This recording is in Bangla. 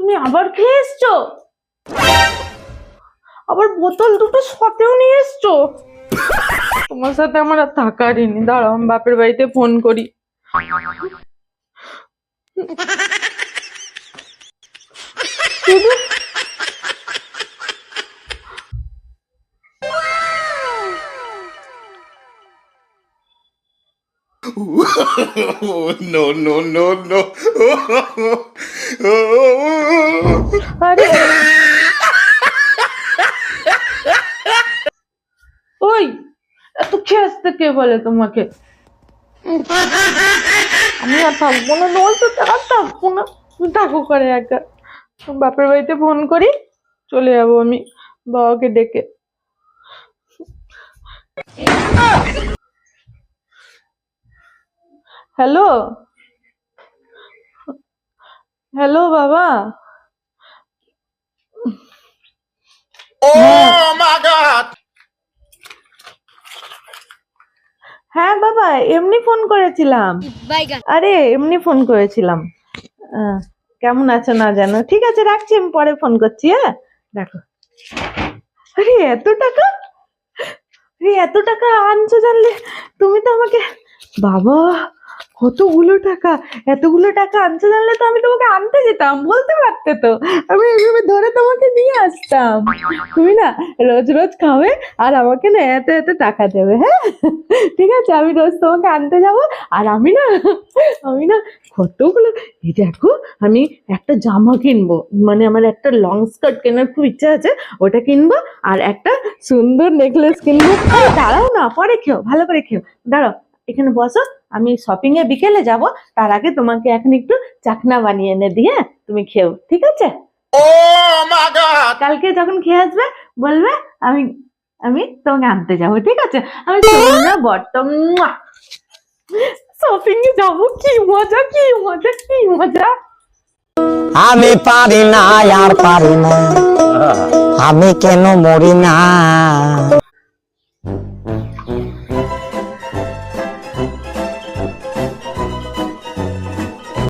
তুমি আবার খেয়ে এসছো? আবার বোতল দুটো সাথেও নিয়ে এসছো? তোমার সাথে আমার আর থাকারই নেই। দাঁড়াও আমি বাপের বাড়িতে ফোন করি। শুধু no, no, no, no. ওই এত খেয়ে আসতে কে বলে তোমাকে? আমি আর থাকব না বলতো আর থাকব না। থাকো করে একা। বাপের বাড়িতে ফোন করি চলে যাব আমি বাবাকে ডেকে। হ্যালো? হ্যালো বাবা? Oh হ্যাঁ। বাবা এমনি ফোন করেছিলাম। আরে এমনি ফোন করেছিলাম। কেমন আছো না জানো? ঠিক আছে রাখছি আমি পরে ফোন করছি হ্যাঁ? রাখো আরে এত টাকা? আরে এত টাকা আনছো জানলে? তুমি তো আমাকে বাবা! কতগুলো টাকা? এতগুলো টাকা আনছো জানলে তো আমি তোমাকে আনতে যেতাম, বলতে পারতে তো। আমি এইভাবে ধরে তোমাকে নিয়ে আসতাম। তুমি না রোজ রোজ খাবে আর আমাকে না এত এত টাকা দেবে হ্যাঁ? ঠিক আছে, আমি রোজ তোমাকে আনতে যাব আর আমি না আমি না কতগুলো এই দেখো, আমি একটা জামা কিনবো। মানে আমার একটা লং স্কার্ট কেনার খুব ইচ্ছা আছে, ওটা কিনবো আর একটা সুন্দর নেকলেস কিনবো। দাঁড়াও না, পরে খেও, ভালো করে খেও। দাঁড়াও। এখানে বসো আমি শপিং এ বিকেলে যাব তার আগে তোমাকে এখন একটু চাকনা বানিয়ে এনে দিয়ে তুমি খেও ঠিক আছে! কালকে যখন খেয়ে আসবে বলবে আমি আমি তোমাকে আনতে যাব ঠিক আছে? আমি না বটম শপিং এ যাব কি মজা কি মজা কি মজা! আমি পারি না আর পারি না। আমি কেন মরি না?